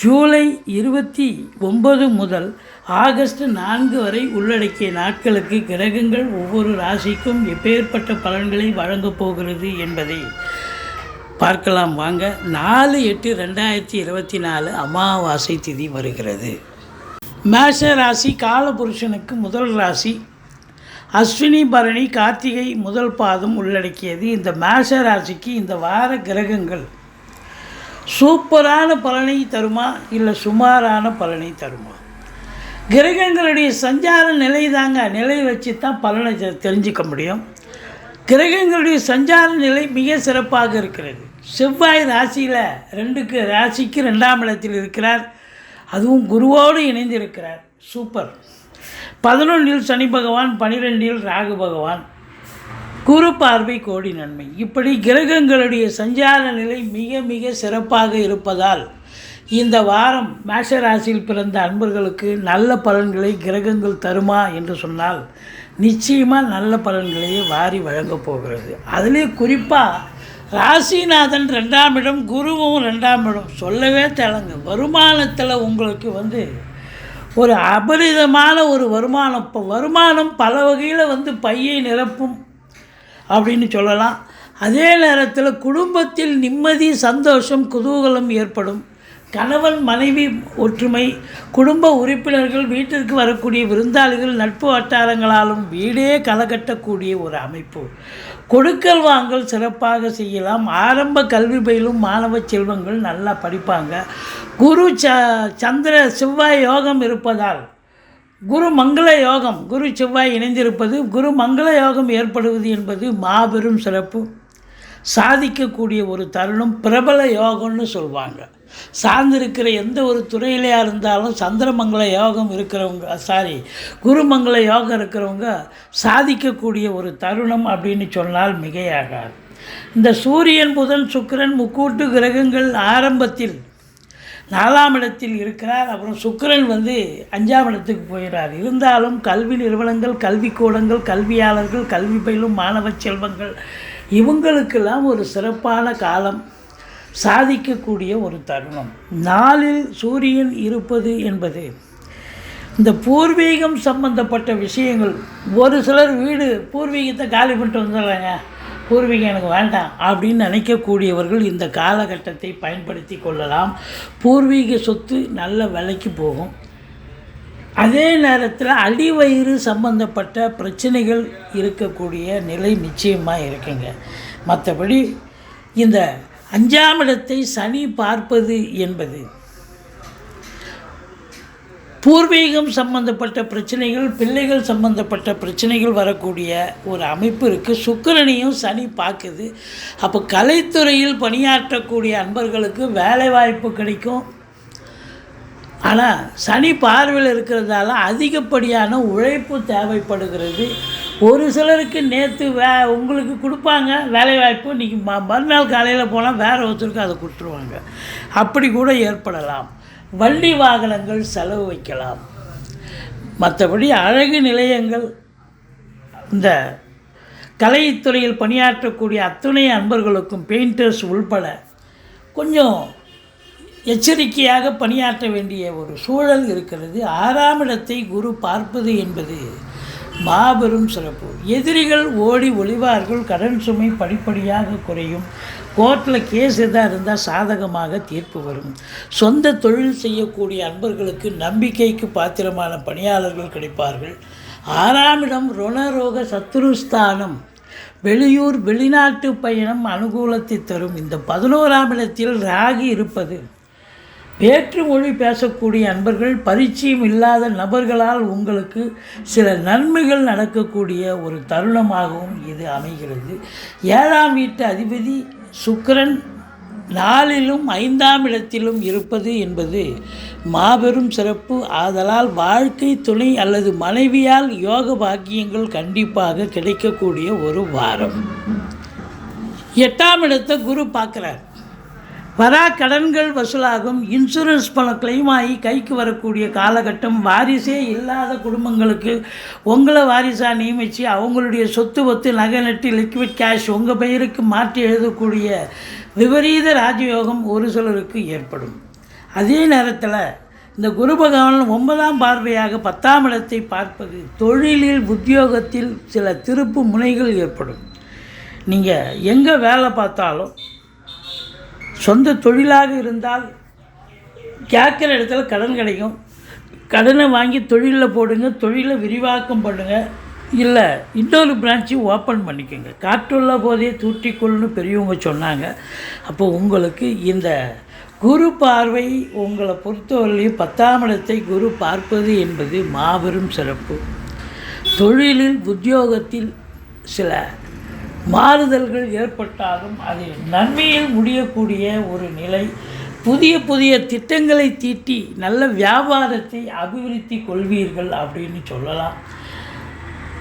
ஜூலை இருபத்தி ஒன்பது முதல் ஆகஸ்ட் நான்கு வரை உள்ளடக்கிய நாட்களுக்கு கிரகங்கள் ஒவ்வொரு ராசிக்கும் எப்பேற்பட்ட பலன்களை வழங்கப் போகிறது என்பதை பார்க்கலாம். வாங்க நாலு எட்டு ரெண்டாயிரத்தி இருபத்தி நாலு அமாவாசை திதி வருகிறது. மேஷ ராசி காலபுருஷனுக்கு முதல் ராசி. அஸ்வினி பரணி கார்த்திகை முதல் பாதம் உள்ளடக்கியது. இந்த மேஷ ராசிக்கு இந்த வார கிரகங்கள் சூப்பரான பலனை தருமா இல்லை சுமாரான பலனை தருமா? கிரகங்களுடைய சஞ்சார நிலை தாங்க நிலை வச்சு தான் பலனை தெ- தெரிஞ்சுக்க முடியும். கிரகங்களுடைய சஞ்சார நிலை மிக சிறப்பாக இருக்கிறது. செவ்வாய் ராசியில் ரெண்டுக்கு ராசிக்கு ரெண்டாம் இடத்தில் இருக்கிறார். அதுவும் குருவோடு இணைந்திருக்கிறார். சூப்பர். பதினொன்றில் சனி பகவான் பனிரெண்டில் ராகு பகவான். குரு பார்வை கோடி நன்மை. இப்படி கிரகங்களுடைய சஞ்சார நிலை மிக மிக சிறப்பாக இருப்பதால் இந்த வாரம் மேஷ ராசியில் பிறந்த அன்பர்களுக்கு நல்ல பலன்களை கிரகங்கள் தருமா என்று சொன்னால் நிச்சயமாக நல்ல பலன்களையே வாரி வழங்கப் போகிறது. அதிலே குறிப்பாக ராசிநாதன் ரெண்டாம் இடம் குருவும் ரெண்டாம் இடம். சொல்லவே தேலங்க வருமானத்தில் உங்களுக்கு வந்து ஒரு அபரிதமான ஒரு வருமானம். இப்போ வருமானம் பல வகையில் வந்து பையை நிரப்பும் அப்படின்னு சொல்லலாம். அதே நேரத்தில் குடும்பத்தில் நிம்மதி சந்தோஷம் குதூகலம் ஏற்படும். கணவன் மனைவி ஒற்றுமை குடும்ப உறுப்பினர்கள் வீட்டிற்கு வரக்கூடிய விருந்தாளிகள் நட்பு வட்டாரங்களாலும் வீடே களகட்டக்கூடிய ஒரு அமைப்பு. கொடுக்கல் வாங்கல் சிறப்பாக செய்யலாம். ஆரம்ப கல்வி பயிலும் மாணவ செல்வங்கள் நல்லா படிப்பாங்க. குரு ச சந்திர செவ்வாய் யோகம் இருப்பதால் குரு மங்கள யோகம். குரு செவ்வாய் இணைந்திருப்பது குரு மங்கள யோகம் ஏற்படுவது என்பது மாபெரும் சிறப்பு. சாதிக்கக்கூடிய ஒரு தருணம் பிரபல யோகம்னு சொல்லுவாங்க சார்ந்திருக்கிற எந்த ஒரு துறையிலையாக இருந்தாலும் சந்திரமங்கல யோகம் இருக்கிறவங்க சாரி குருமங்கள யோகம் இருக்கிறவங்க சாதிக்கக்கூடிய ஒரு தருணம் அப்படின்னு சொன்னால் மிகையாகாது. இந்த சூரியன் புதன் சுக்கிரன் முக்கூட்டு கிரகங்கள் ஆரம்பத்தில் நாலாம் இடத்தில் இருக்கிறார். அப்புறம் சுக்கரன் வந்து அஞ்சாம் இடத்துக்கு போயிடுறார் இருந்தாலும் கல்வி நிறுவனங்கள் கல்விக்கூடங்கள் கல்வியாளர்கள் கல்வி பயிலும் மாணவ செல்வங்கள் இவங்களுக்கெல்லாம் ஒரு சிறப்பான காலம். சாதிக்கக்கூடிய ஒரு தருணம். நாளில் சூரியன் இருப்பது என்பது இந்த பூர்வீகம் சம்பந்தப்பட்ட விஷயங்கள். ஒரு சிலர் வீடு பூர்வீகத்தை காலி பண்ணிட்டு வந்துடுறாங்க. பூர்வீகம் எனக்கு வேண்டாம் அப்படின்னு நினைக்கக்கூடியவர்கள் இந்த காலகட்டத்தை பயன்படுத்தி கொள்ளலாம். பூர்வீக சொத்து நல்ல விலைக்கு போகும். அதே நேரத்தில் அடிவயிறு சம்பந்தப்பட்ட பிரச்சனைகள் இருக்கக்கூடிய நிலை நிச்சயமாக இருக்குங்க. மற்றபடி இந்த அஞ்சாம் இடத்தை சனி பார்ப்பது என்பது பூர்வீகம் சம்பந்தப்பட்ட பிரச்சனைகள் பிள்ளைகள் சம்பந்தப்பட்ட பிரச்சனைகள் வரக்கூடிய ஒரு அமைப்பு இருக்குது சுக்கிரனையும் சனி பார்க்குது. அப்போ கலைத்துறையில் பணியாற்றக்கூடிய அன்பர்களுக்கு வேலை வாய்ப்பு கிடைக்கும். ஆனால் சனி பார்வையில் இருக்கிறதால அதிகப்படியான உழைப்பு தேவைப்படுகிறது. ஒரு சிலருக்கு நேற்று வே உங்களுக்கு கொடுப்பாங்க வேலைவாய்ப்பு. இன்றைக்கி ம மறுநாள் காலையில் போனால் வேறு ஒருத்தருக்கு அதை கொடுத்துருவாங்க. அப்படி கூட ஏற்படலாம். வள்ளி வாகனங்கள் செலவு வைக்கலாம். மற்றபடி அழகு நிலையங்கள் இந்த கலைத்துறையில் பணியாற்றக்கூடிய அத்துணை அன்பர்களுக்கும் பெயிண்டர்ஸ் உள்பட கொஞ்சம் எச்சரிக்கையாக பணியாற்ற வேண்டிய ஒரு சூழல் இருக்கிறது. ஆறாம் இடத்தை குரு பார்ப்பது என்பது மாபெரும் சிறப்பு. எதிரிகள் ஓடி ஒளிவார்கள் கடன் சுமை படிப்படியாக குறையும். கோர்ட்டில் கேஸ் எதாக இருந்தால் சாதகமாக தீர்ப்பு வரும். சொந்த தொழில் செய்யக்கூடிய அன்பர்களுக்கு நம்பிக்கைக்கு பாத்திரமான பணியாளர்கள் கிடைப்பார்கள். ஆறாம் இடம் ருணரோக சத்துருஸ்தானம் வெளியூர் வெளிநாட்டு பயணம் அனுகூலத்தை தரும். இந்த பதினோராம் இடத்தில் ராகி இருப்பது வேற்று மொழி பேசக்கூடிய அன்பர்கள் பரிச்சயம் இல்லாத நபர்களால் உங்களுக்கு சில நன்மைகள் நடக்கக்கூடிய ஒரு தருணமாகவும் இது அமைகிறது. ஏழாம் வீட்டு அதிபதி சுக்கரன் நாளிலும் ஐந்தாம் இடத்திலும் இருப்பது என்பது மாபெரும் சிறப்பு. ஆதலால் வாழ்க்கை துணை அல்லது மனைவியால் யோக பாக்கியங்கள் கண்டிப்பாக கிடைக்கக்கூடிய ஒரு வாரம். எட்டாம் இடத்தை குரு பார்க்குறார். வரா கடன்கள் வசூலாகும். இன்சூரன்ஸ் பணம் கிளைம் ஆகி கைக்கு வரக்கூடிய காலகட்டம் வாரிசே இல்லாத குடும்பங்களுக்கு உங்களை வாரிசாக நியமித்து அவங்களுடைய சொத்து ஒத்து நகை நட்டு லிக்விட் கேஷ் உங்கள் பெயருக்கு மாற்றி எழுதக்கூடிய விபரீத ராஜயோகம் ஒரு சிலருக்கு ஏற்படும். அதே நேரத்தில் இந்த குரு பகவான் ஒன்பதாம் பார்வையாக பத்தாம் இடத்தை பார்ப்பது தொழிலில் உத்தியோகத்தில் சில திருப்பு முனைகள் ஏற்படும். நீங்கள் எங்கே வேலை பார்த்தாலும் சொந்த தொழிலாக இருந்தால் கேட்குற இடத்துல கடன் கிடைக்கும். கடனை வாங்கி தொழிலில் போடுங்க தொழிலை விரிவாக்கம் பண்ணுங்கள் இல்லை இன்னொரு பிரான்ச்சு ஓப்பன் பண்ணிக்கோங்க. காற்றுள்ள போதே தூற்றிக்கொள்னு பெரியவங்க சொன்னாங்க. அப்போ உங்களுக்கு இந்த குரு பார்வை உங்களை பொறுத்தவரையிலையும் பத்தாம் இடத்தை குரு பார்ப்பது என்பது மாபெரும் சிறப்பு. தொழிலில் உத்தியோகத்தில் சில மாறுதல்கள் ஏற்பட்டாலும் அது நன்மையில் முடியக்கூடிய ஒரு நிலை. புதிய புதிய திட்டங்களை தீட்டி நல்ல வியாபாரத்தை அபிவிருத்தி கொள்வீர்கள் அப்படின்னு சொல்லலாம்.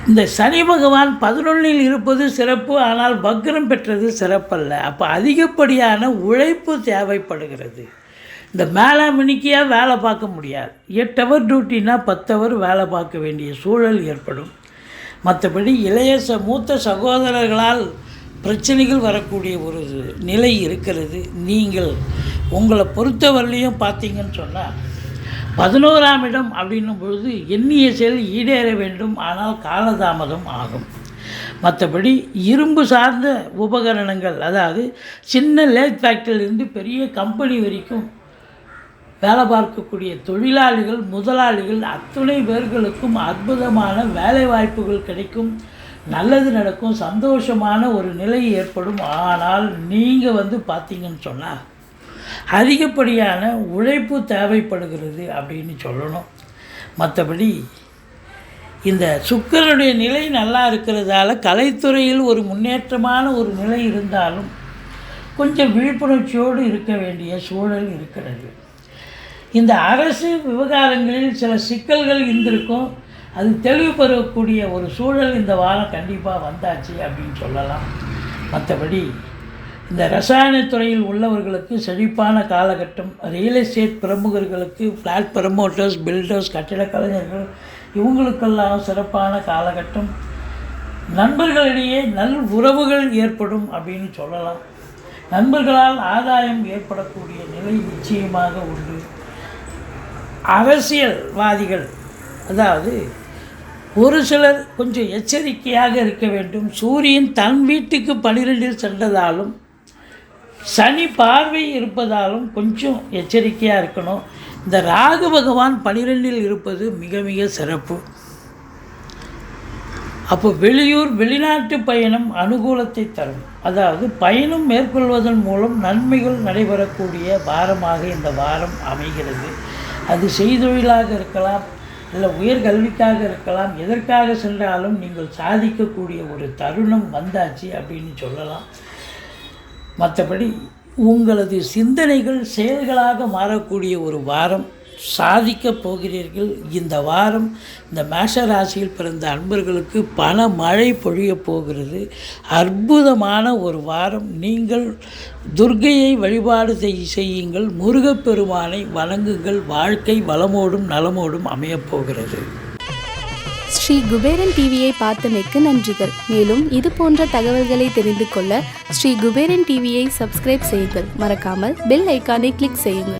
இந்த சனி பகவான் பதினொன்றில் இருப்பது சிறப்பு ஆனால் பக்ரம் பெற்றது சிறப்பல்ல. அப்போ அதிகப்படியான உழைப்பு தேவைப்படுகிறது. இந்த மேலாமணிக்கையாக வேலை பார்க்க முடியாது. எட்டு ஹவர் டியூட்டினா பத்து ஹவர் வேலை பார்க்க வேண்டிய சூழல் ஏற்படும். மற்றபடி இளைய ச மூத்த சகோதரர்களால் பிரச்சனைகள் வரக்கூடிய ஒரு நிலை இருக்கிறது. நீங்கள் உங்களை பொறுத்தவரையிலையும் பார்த்தீங்கன்னு சொன்னால் பதினோராம் இடம் அப்படின்னும் பொழுது எண்ணிய செயல் ஈடேற வேண்டும். ஆனால் காலதாமதம் ஆகும். மற்றபடி இரும்பு சார்ந்த உபகரணங்கள் அதாவது சின்ன லேத் ஃபேக்டரியிலிருந்து பெரிய கம்பெனி வரைக்கும் வேலை பார்க்கக்கூடிய தொழிலாளிகள் முதலாளிகள் அத்துணை பேர்களுக்கும் அற்புதமான வேலை வாய்ப்புகள் கிடைக்கும். நல்லது நடக்கும் சந்தோஷமான ஒரு நிலை ஏற்படும். ஆனால் நீங்கள் வந்து பார்த்தீங்கன்னு சொன்னால் அதிகப்படியான உழைப்பு தேவைப்படுகிறது அப்படின்னு சொல்லணும். மற்றபடி இந்த சுக்கரனுடைய நிலை நல்லா இருக்கிறதால கலைத்துறையில் ஒரு முன்னேற்றமான ஒரு நிலை இருந்தாலும் கொஞ்சம் விழிப்புணர்ச்சியோடு இருக்க வேண்டிய சூழல் இருக்கிறது. இந்த அரசு விவகாரங்களில் சில சிக்கல்கள் இருந்திருக்கும். அது தெளிவு பெறக்கூடிய ஒரு சூழல் இந்த வாரம் கண்டிப்பாக வந்தாச்சு அப்படின்னு சொல்லலாம். மற்றபடி இந்த ரசாயனத் துறையில் உள்ளவர்களுக்கு செழிப்பான காலகட்டம் ரியல் எஸ்டேட் பிரமுகர்களுக்கு ஃப்ளாட் ப்ரமோட்டர்ஸ் பில்டர்ஸ் கட்டிடக் கலைஞர்கள் இவங்களுக்கெல்லாம் சிறப்பான காலகட்டம். நண்பர்களிடையே நல் உறவுகள் ஏற்படும் அப்படின்னு சொல்லலாம். நண்பர்களால் ஆதாயம் ஏற்படக்கூடிய நிலை நிச்சயமாக உண்டு. அரசியல்வாதிகள் அதாவது ஒரு சிலர் கொஞ்சம் எச்சரிக்கையாக இருக்க வேண்டும். சூரியன் தன் வீட்டுக்கு பனிரெண்டில் சென்றதாலும் சனி பார்வை இருப்பதாலும் கொஞ்சம் எச்சரிக்கையாக இருக்கணும். இந்த ராகு பகவான் பனிரெண்டில் இருப்பது மிக மிக சிறப்பு. அப்போ வெளியூர் வெளிநாட்டு பயணம் அனுகூலத்தை தரும். அதாவது பயணம் மேற்கொள்வதன் மூலம் நன்மைகள் நடைபெறக்கூடிய வாரமாக இந்த வாரம் அமைகிறது. அது செய்தொழிலாக இருக்கலாம் இல்லை உயர்கல்விக்காக இருக்கலாம் எதற்காக சென்றாலும் நீங்கள் சாதிக்கக்கூடிய ஒரு தருணம் வந்தாச்சு அப்படின்னு சொல்லலாம். மற்றபடி உங்களது சிந்தனைகள் செயல்களாக மாறக்கூடிய ஒரு வாரம் சாதிக்கப் போகிறீர்கள். இந்த வாரம் இந்த மேஷ ராசியில் பிறந்த அன்பர்களுக்கு பண மழை பொழியப் போகிறது. அற்புதமான ஒரு வாரம். நீங்கள் துர்கையை வழிபாடு செய் செய்யுங்கள். முருகப்பெருமானை வணங்குங்கள். வாழ்க்கை வளமோடும் நலமோடும் அமையப் போகிறது. ஸ்ரீ குபேரன் டிவியை பார்த்தமைக்கு நன்றிகள். மேலும் இது போன்ற தகவல்களை தெரிந்து கொள்ள ஸ்ரீ குபேரன் டிவியை சப்ஸ்கிரைப் செய்யுங்கள். மறக்காமல் பெல் ஐக்கானை கிளிக் செய்யுங்கள்.